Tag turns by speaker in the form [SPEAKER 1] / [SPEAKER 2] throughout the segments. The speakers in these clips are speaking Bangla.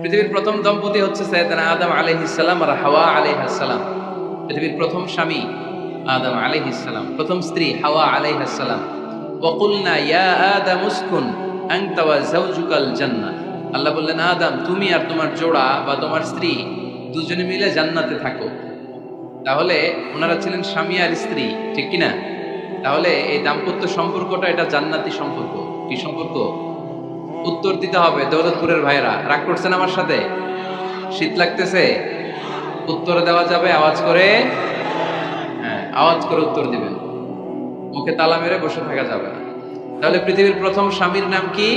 [SPEAKER 1] পৃথিবীর প্রথম দম্পতি হচ্ছে সৈয়দনা আদম আলাইহিসসালাম আর হাওয়া আলাইহিসসালাম পৃথিবীর প্রথম স্বামী আদম আলাইহিসসালাম প্রথম স্ত্রী হাওয়া আলাইহিসসালাম ওয়াকুলনা ইয়া আদম উসকুন আল্লাহ বললেন, আদম, তুমি আর তোমার জোড়া বা তোমার স্ত্রী দুজনে মিলে জান্নাতে থাকো। তাহলে ওনারা ছিলেন স্বামী আর স্ত্রী, ঠিক কি না তাহলে এই দাম্পত্য সম্পর্কটা এটা জান্নাতি সম্পর্ক। কি সম্পর্ক? উত্তর দিতে হবে দৌলতপুরের ভাইরা রাগ করছেন আমার সাথে? শীত লাগতেছে? উত্তর দেওয়া যাবে, আওয়াজ করে হ্যাঁ আওয়াজ করে উত্তর দিবেন। মুখে তালা মেরে বসে থাকা যাবে না। তাহলে পৃথিবীর প্রথম স্বামীর নাম কি?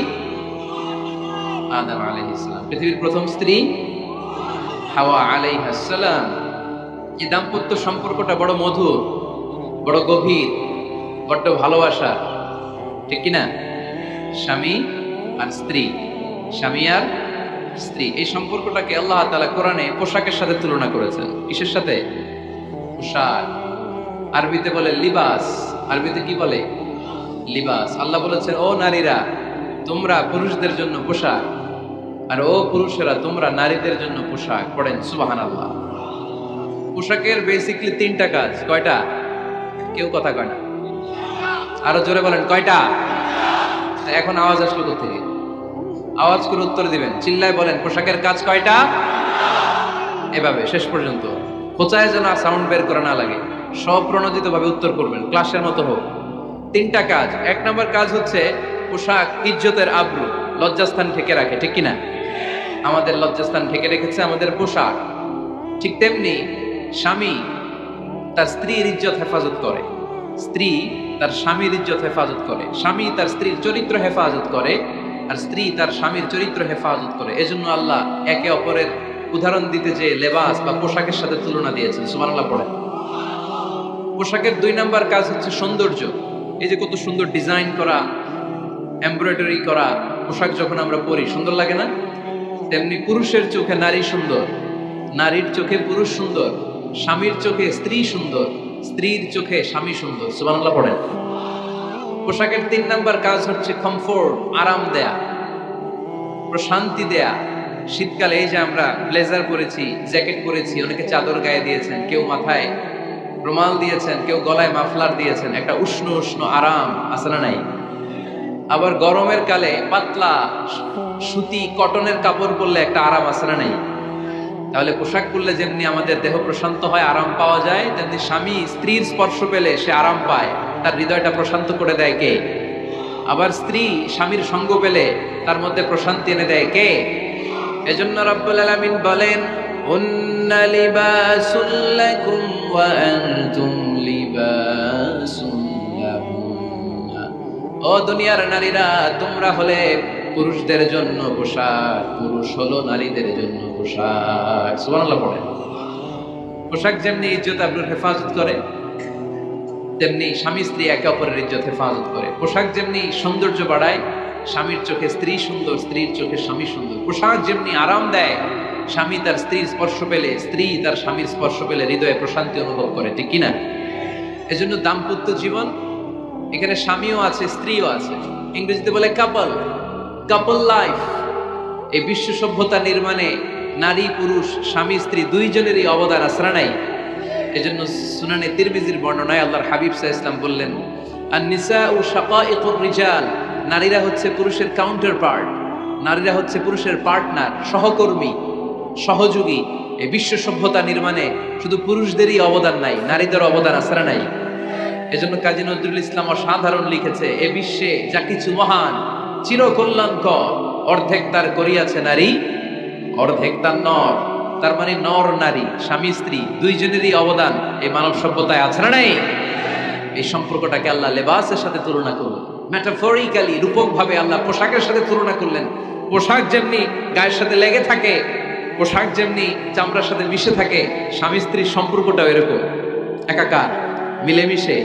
[SPEAKER 1] আদম আলাইহিসসালাম পৃথিবীর প্রথম স্ত্রী? হাওয়া আলাইহিসসালাম এই দাম্পত্য সম্পর্কটা বড় মধুর, বড় গভীর, বড্ড ভালোবাসা ঠিক কি না স্বামী আর স্ত্রী। স্বামী আর স্ত্রী। এই সম্পর্কটাকে আল্লাহ তালা কোরআনে পোশাকের সাথে তুলনা করেছেন। কিসের সাথে? পোশাক। আরবিতে বলে লিবাস। আরবিতে কি বলে? লিবাস। আল্লাহ বলেছেন, ও নারীরা, তোমরা পুরুষদের জন্য পোশাক, আর ও পুরুষেরা, তোমরা নারীদের জন্য পোশাক। পড়েন সুবাহান আল্লাহ পোশাকের বেসিকলি তিনটা কাজ। কয়টা? কেউ কথা কয় না। আরও জোরে বলেন, কয়টা? এখন আওয়াজ আসলো থেকে আওয়াজ করে উত্তর দিবেন। চিল্লায় বলেন, পোশাকের কাজ কয়টা? এভাবে, শেষ পর্যন্ত। খোঁচায় যেন সাউন্ড বের করা না লাগে। স্বপ্রণোদিত ভাবে উত্তর করবেন, ক্লাসের মতো হোক। তিনটা কাজ। এক নম্বর কাজ হচ্ছে পোশাক ইজ্জতের আব্রু, লজ্জাস্থান ঠেকে রাখে, ঠিক কিনা? আমাদের লজ্জাস্থান ঠেকে রেখেছে আমাদের পোশাক। ঠিক তেমনি স্বামী তার স্ত্রীর ইজ্জত হেফাজত করে। স্ত্রী তার স্বামীর ইজ্জত হেফাজত করে, স্বামী তার স্ত্রীর চরিত্র হেফাজত করে আর স্ত্রী তার স্বামীর চরিত্র হেফাজত করে। এজন্য আল্লাহ একে অপরের উদাহরণ দিতে যে লেবাস বা পোশাকের সাথে তুলনা দিয়েছেন। সুবহানাল্লাহ পড়ে পোশাকের দুই নাম্বার কাজ হচ্ছে সৌন্দর্য। এই যে কত সুন্দর ডিজাইন করা, এমব্রয়ডারি করা পোশাক যখন আমরা পরি, সুন্দর লাগে না? তেমনি পুরুষের চোখে নারী সুন্দর, নারীর চোখে পুরুষ সুন্দর, স্বামীর চোখে স্ত্রী সুন্দর। স্ত্রীর চোখে স্বামী সুন্দর সুবহানাল্লাহ পড়েন। পোশাকের তিন নাম্বার কাজ হচ্ছে কমফোর্ট আরাম দেয়া, প্রশান্তি দেয়া। শীতকালে, এই যে আমরা ব্লেজার পরেছি জ্যাকেট পরেছি, অনেকে চাদর গায়ে দিয়েছেন, কেউ মাথায় রুমাল দিয়েছেন, কেউ গলায় মাফলার দিয়েছেন, একটা উষ্ণ উষ্ণ আরাম আছে না নাই। আবার গরমের কালে পাতলা সুতি কটনের কাপড় পরলে একটা আরাম আছে না নাই। তাহলে পোশাক পরলে যেমনি আমাদের দেহ প্রশান্ত হয়, আরাম পাওয়া যায়, তেমনি স্বামী স্ত্রীর স্পর্শ পেলে সে আরাম পায়। তার হৃদয়টা প্রশান্ত করে দেয় কে? আবার স্ত্রী স্বামীর সঙ্গ পেলে তার মধ্যে প্রশান্তি এনে দেয় কে? এজন্য রব্বুল আলামিন বলেন ও দুনিয়ার নারীরা, তোমরা হলে পুরুষদের জন্য পোশাক, পুরুষ হলো নারীদের জন্য পোশাক পড়েন পোশাক যেমনি ইজ্জত আবরুর হেফাজত করে, তেমনি স্বামী স্ত্রী একে অপরের ইজ্জত হেফাজত করে। পোশাক যেমনি সৌন্দর্য বাড়ায়, স্বামীর চোখে স্ত্রী সুন্দর, স্ত্রীর চোখে স্বামী সুন্দর। পোশাক যেমনি আরাম দেয়, স্বামী তার স্ত্রীর স্পর্শ পেলে স্ত্রী তার স্বামীর স্পর্শ পেলে হৃদয়ে প্রশান্তি অনুভব করে, ঠিক কিনা? এজন্য দাম্পত্য জীবন, এখানে স্বামীও আছে, স্ত্রীও আছে। ইংরেজিতে বলে কাপল কাপল লাইফ এই বিশ্ব সভ্যতা নির্মাণে নারী, পুরুষ, স্বামী, স্ত্রী দুইজনেরই অবদান আসরা নাই। এজন্য সুনানে তিরমিজির বর্ণনায় আল্লাহর হাবিব সাহা ইসলাম বললেন আর নিসা ও শাকাইকুর রিজাল। নারীরা হচ্ছে পুরুষের কাউন্টার পার্ট নারীরা হচ্ছে পুরুষের পার্টনার সহকর্মী, সহযোগী। এই বিশ্ব সভ্যতা নির্মাণে শুধু পুরুষদেরই অবদান নাই, নারীদের অবদান আসরা নাই। এজন্য কাজী নজরুল ইসলাম অসাধারণ লিখেছে, এ বিশ্বে যা কিছু মহান, চিরকল্যাণকর, অর্ধেক তার করিয়াছে নারী অর্ধেক তার নর, তার মানে নর নারী, স্বামী স্ত্রী, দুইজনেরই অবদান এই মানব সভ্যতায় আছে না নাই? এই সম্পর্কটাকে আল্লাহ লেবাসের সাথে তুলনা করলেন। ম্যাটাফরিক্যালি রূপক ভাবে আল্লাহ পোশাকের সাথে তুলনা করলেন। পোশাক যেমনি গায়ের সাথে লেগে থাকে, পোশাক যেমনি চামড়ার সাথে মিশে থাকে, স্বামী স্ত্রীর সম্পর্কটাও এরকম। একাকার, মিলেমিশে,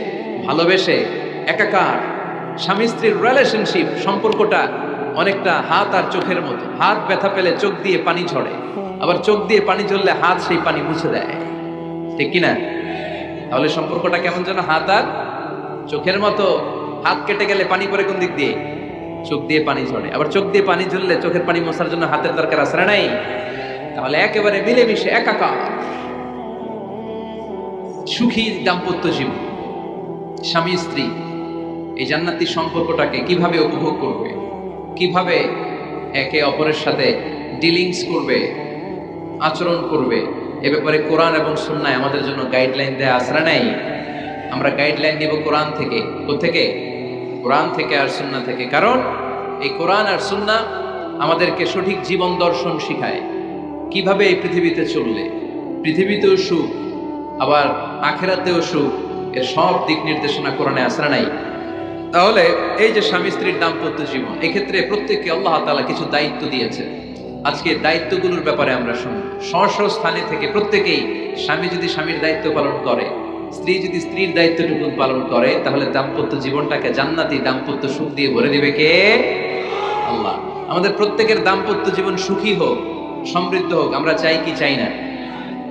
[SPEAKER 1] ভালোবেসে, একাকার, স্বামী স্ত্রীর রিলেশনশিপ সম্পর্কটা অনেকটা হাত আর চোখের মতো। হাত ব্যথা পেলে চোখ দিয়ে পানি ঝরে। আবার চোখ দিয়ে পানি ঝরলে হাত সেই পানি মুছে দেয়। ঠিক কিনা? তাহলে সম্পর্কটা কেমন যেন হাত আর চোখের মতো? হাত কেটে গেলে পানি পরে কোন দিক দিয়ে? চোখ দিয়ে পানি ঝরে। আবার চোখ দিয়ে পানি ঝরলে চোখের পানি মশার জন্য হাতের দরকার না নাই? তাহলে একেবারে মিলেমিশে একাকার। সুখী দাম্পত্য জীবন। স্বামী স্ত্রী এই জান্নাতি সম্পর্কটাকে কীভাবে উপভোগ করবে? কীভাবে একে অপরের সাথে ডিলিংস করবে, আচরণ করবে, এ ব্যাপারে কোরআন এবং সুন্নায় আমাদের জন্য গাইডলাইন দেয়া আসরা নাই? আমরা গাইডলাইন নিব কোরআন থেকে। থেকে কোরআন থেকে আর সুন্না থেকে। কারণ এই কোরআন আর সুন্না আমাদেরকে সঠিক জীবন দর্শন শিখায়। কীভাবে এই পৃথিবীতে চললে? পৃথিবীতেও সুখ, আবার আখেরাতেও সুখ, এর সব দিক নির্দেশনা কোরআনে আসরা নাই? তাহলে এই যে স্বামী স্ত্রীর দাম্পত্য জীবন, এক্ষেত্রে প্রত্যেককে আল্লাহ তাআলা কিছু দায়িত্ব দিয়েছে আজকে দায়িত্বগুলোর ব্যাপারে আমরা শুনব। স্ব স্থানে থেকে প্রত্যেকেই স্বামী যদি স্বামীর দায়িত্ব পালন করে, স্ত্রী যদি স্ত্রীর দায়িত্বটুকু পালন করে, তাহলে দাম্পত্য জীবনটাকে জান্নাতি দাম্পত্য সুখ দিয়ে ভরে দিবে কে? আল্লাহ। আমাদের প্রত্যেকের দাম্পত্য জীবন সুখী হোক, সমৃদ্ধ হোক, আমরা চাই কি চাই না?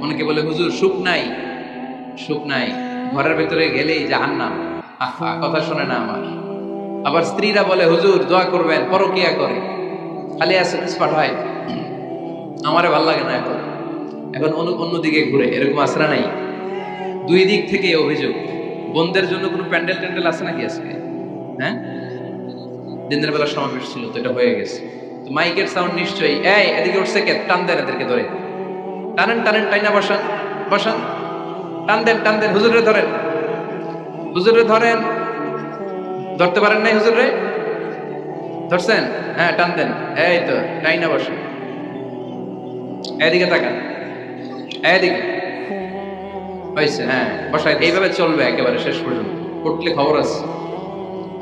[SPEAKER 1] অনেকে বলে, হুজুর, সুখ নাই। সুখ নাই। ঘরের ভেতরে গেলেই জাহান্নাম। কথা শোনে না আমার। আবার স্ত্রীরা বলে, হুজুর, দোয়া করবেন, পরকিয়া করে। খালি এসএমএস পাঠায় আমারে ভালো লাগে না এখন। এখন অন্য অন্যদিকে ঘুরে, এরকম আসরা নাই। দুই দিক থেকে অভিযোগ। বোনদের জন্য কোনো প্যান্ডেল ট্যান্ডেল আছে নাকি আজকে? হ্যাঁ? দিনের বেলা সমাবেশ ছিল, তো এটা হয়ে গেছে। তো মাইকের সাউন্ড নিশ্চয়ই। এই, এদিকে উঠছে কে? টান দেন এদেরকে ধরে। টানেন টানেন, টাইনা বসান বসান। টান দেন টান দেন হুজুরে ধরেন। হুজুরে ধরেন। ধরতে পারেন নাই হুজুরে? ধরছেন? হ্যাঁ টান দেন। এই তো টাইনা বসে এদিকে তাকান। এদিকে। হয়েছে হ্যাঁ বসাই এইভাবে চলবে একেবারে শেষ পর্যন্ত। উঠলে খবর আছে।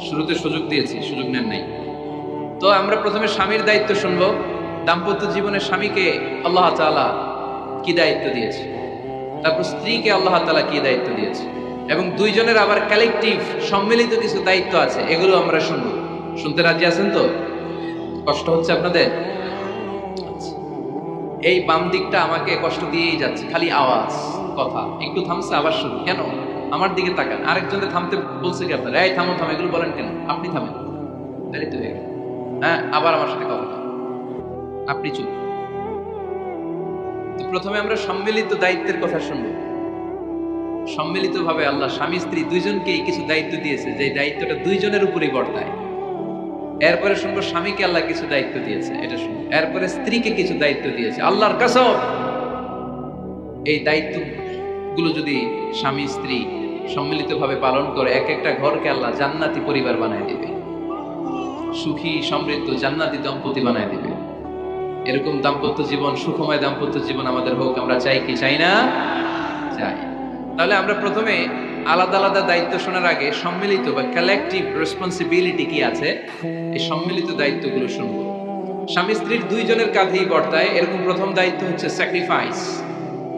[SPEAKER 1] শুরুতে সুযোগ দিয়েছি, সুযোগ নেন নাই। তো আমরা প্রথমে স্বামীর দায়িত্ব শুনব। দাম্পত্য জীবনে স্বামীকে আল্লাহ তাআলা কি দায়িত্ব দিয়েছে? তারপর স্ত্রীকে আল্লাহ তাআলা কি দায়িত্ব দিয়েছে? এবং দুইজনের আবার কালেকটিভ সম্মিলিত কিছু দায়িত্ব আছে, এগুলো আমরা শুনব। শুনতে রাজি আছেন তো? কষ্ট হচ্ছে আপনাদের? আচ্ছা। এই বাম দিকটা আমাকে কষ্ট দিয়েই যাচ্ছে, খালি আওয়াজ, কথা। একটু থামছে, আবার শুরু কেন? আমার দিকে তাকান। আরেকজনের থামতে বলছে কি আপনারা? এই থামো থামো, এগুলো বলেন কেন? আপনি থামেন। তাহলে তো হয়ে, আবার আমার সাথে কথা আপনি চুপ প্রথমে আমরা সম্মিলিত দায়িত্বের কথা শুনব। সম্মিলিতভাবে আল্লাহ স্বামী স্ত্রী দুইজনকেই কিছু দায়িত্ব দিয়েছে যে দায়িত্বটা দুইজনের উপরেই বর্তায়। এরপরে শুনব স্বামীকে আল্লাহ কিছু দায়িত্ব দিয়েছে, এটা শুনব। এরপরে স্ত্রীকে কিছু দায়িত্ব দিয়েছে, আল্লাহর কাসম। এই দায়িত্বগুলো যদি স্বামী স্ত্রী সম্মিলিতভাবে পালন করে, এক একটা ঘরকে আল্লাহ জান্নাতি পরিবার বানায় দিবে। সুখী, সমৃদ্ধ, জান্নাতি দম্পতি বানায় দিবে। এরকম দাম্পত্য জীবন, সুখময় দাম্পত্য জীবন আমাদের হোক, আমরা চাই কি? চাই না? তাহলে আমরা প্রথমে আলাদা আলাদা দায়িত্ব শোনার আগে সম্মিলিত বা কালেকটিভ রেসপন্সিবিলিটি কি আছে? এই সম্মিলিত দায়িত্বগুলো শুনব। স্বামী স্ত্রীর দুইজনের কাঁধেই বর্তায় এরকম প্রথম দায়িত্ব হচ্ছে স্যাক্রিফাইস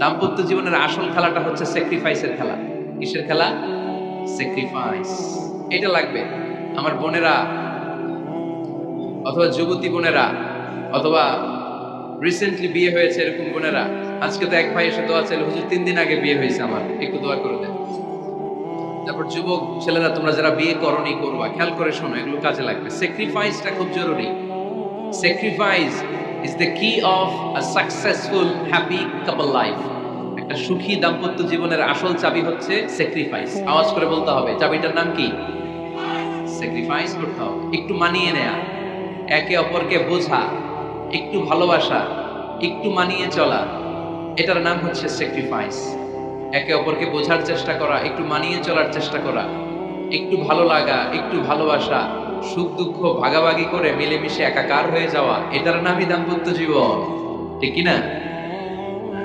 [SPEAKER 1] দাম্পত্য জীবনের আসল খেলাটা হচ্ছে স্যাক্রিফাইসের খেলা। কিসের খেলা? স্যাক্রিফাইস এটা লাগবে আমার বোনেরা, অথবা যুবতী বোনেরা, অথবা রিসেন্টলি বিয়ে হয়েছে এরকম বোনেরা। আজকে তো এক ভাই এসে দোয়া চাইলে, হুজুর, তিন দিন আগে বিয়ে হয়েছে আমার, একটু দোয়া করে দেন। তারপর, যুবক, ছেলেরা, তোমরা যারা বিয়ে করনি, করবা। খেয়াল করে শোনো, এগুলো কাজে লাগবে। স্যাক্রিফাইসটা খুব জরুরি। Sacrifice is the key of a successful happy couple life একটা সুখী দাম্পত্য জীবনের আসল চাবি হচ্ছে স্যাক্রিফাইস আওয়াজ করে বলতে হবে, চাবিটার নাম কি? স্যাক্রিফাইস করতে হবে। একটু মানিয়ে নেয়া। একে অপরকে বোঝা, একটু ভালোবাসা, একটু মানিয়ে চলা। এটার নাম হচ্ছে স্যাক্রিফাইস একে অপরকে বোঝার চেষ্টা করা, একটু মানিয়ে চলার চেষ্টা করা, একটু ভালো লাগা, একটু ভালোবাসা, সুখ দুঃখ ভাগাভাগি করে মিলেমিশে একাকার হয়ে যাওয়া, এটার নামই দাম্পত্য জীবন। ঠিক না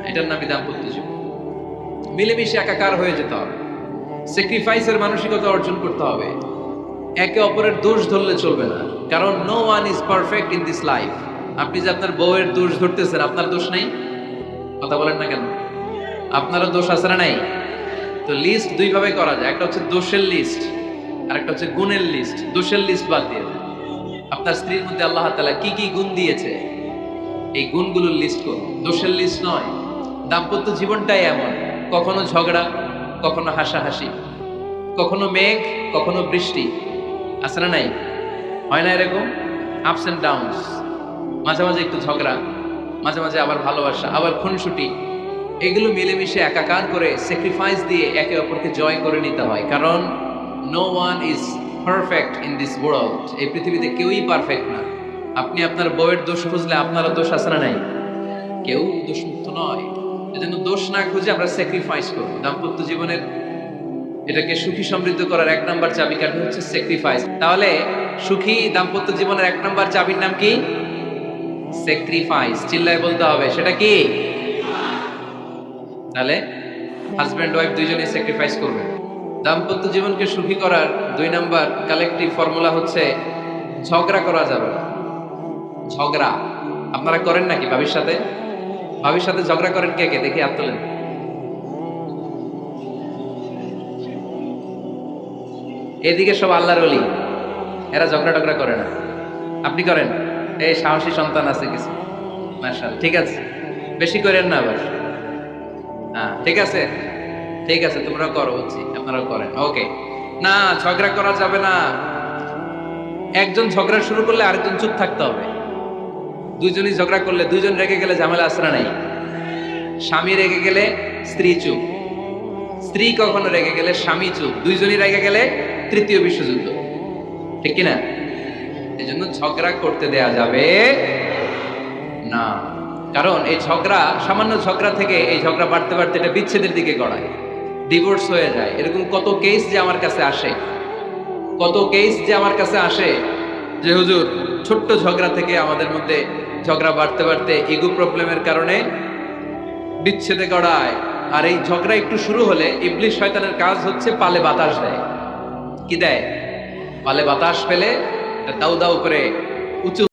[SPEAKER 1] এটার নামই দাম্পত্য জীবন। মিলেমিশে একাকার হয়ে যেতে হবে। স্যাক্রিফাইসের মানসিকতা অর্জন করতে হবে। একে অপরের দোষ ধরলে চলবে না। কারণ no one is perfect in this life আপনি যে আপনার বউয়ের দোষ ধরতেছেন, আপনার দোষ নাই? কথা বলেন না কেন? আপনারও দোষ আছে না নাই? তো লিস্ট দুই ভাবে করা যায়। একটা হচ্ছে দোষের লিস্ট আর একটা হচ্ছে গুণের লিস্ট দোষের লিস্ট বাদ দিয়ে। আপনার স্ত্রীর মধ্যে আল্লাহ তালা কি কি গুণ দিয়েছে? এই গুণগুলোর লিস্ট করুন। দোষের লিস্ট নয়। দাম্পত্য জীবনটাই এমন। কখনো ঝগড়া, কখনো হাসাহাসি, কখনো মেঘ, কখনো বৃষ্টি। আছে না নাই? হয় না এরকম? আপস অ্যান্ড ডাউনস মাঝে মাঝে একটু ঝগড়া মাঝে মাঝে আবার ভালোবাসা, আবার খুনসুটি, এগুলো মিলেমিশে একাকার করে স্যাক্রিফাইস দিয়ে একে অপরকে জয় করে নিতে হয়। কারণ no one is perfect in this world এই পৃথিবীতে কেউই পারফেক্ট না। আপনি আপনার বউয়ের দোষ খুঁজলে আপনারও দোষ আছে না নাই? কেউ দোষমুক্ত নয়। এজন্য দোষ না খুঁজে আমরা স্যাক্রিফাইস করব। দাম্পত্য জীবনের এটাকে সুখী সমৃদ্ধ করার এক নাম্বার চাবিকাঠি হচ্ছে স্যাক্রিফাইস তাহলে সুখী দাম্পত্য জীবনের এক নাম্বার চাবির নাম কি? স্যাক্রিফাইস চিল্লায় বলতে হবে। সেটা কি? তাহলে হাজব্যান্ড ওয়াইফ দুইজনেই স্যাক্রিফাইস করবেন দাম্পত্য জীবনকে সুখী করার দুই নাম্বার কালেকটিভ ফর্মুলা হচ্ছে ঝগড়া করা যাবে না। ঝগড়া। আপনারা করেন নাকি ভাবির সাথে? ভাবির সাথে ঝগড়া করেন কে কে? দেখি হাত তোলেন। এদিকে সব আল্লাহর অলি এরা ঝগড়া টগড়া করে না। আপনি করেন। এই সাহসী সন্তান আছে কিছু। মার্শাল ঠিক আছে? বেশি করেন না আবার। হ্যাঁ ঠিক আছে? ঠিক আছে তোমরা করো, বুঝছি। আপনারাও করেন। ওকে। না, ঝগড়া করা যাবে না। একজন ঝগড়া শুরু করলে আরেকজন চুপ থাকতে হবে। দুইজনই ঝগড়া করলে, দুইজন রেগে গেলে ঝামেলা আসরা নাই? স্বামী রেগে গেলে স্ত্রী চুপ। স্ত্রী কখনো রেগে গেলে স্বামী চুপ। দুইজনই রেগে গেলে তৃতীয় বিশ্বযুদ্ধ। ঠিক কিনা? এই জন্য ঝগড়া করতে দেয়া যাবে না। কারণ এই ঝগড়া, সামান্য ঝগড়া থেকে এই ঝগড়া বাড়তে বাড়তে এটা বিচ্ছেদের দিকে গড়ায় ডিভোর্স হয়ে যায়। এরকম কত কেস যে আমার কাছে আসে, কত কেস যে আমার কাছে আসে যে, হুজুর, ছোট্ট ঝগড়া থেকে আমাদের মধ্যে ঝগড়া বাড়তে বাড়তে ইগো প্রবলেমের কারণে বিচ্ছেদে গড়ায়। আর এই ঝগড়া একটু শুরু হলে ইবলিশ শয়তানের কাজ হচ্ছে পালে বাতাস দেয়। কি দেয়? পালে বাতাস পেলে দাউ দাউ করে উঁচু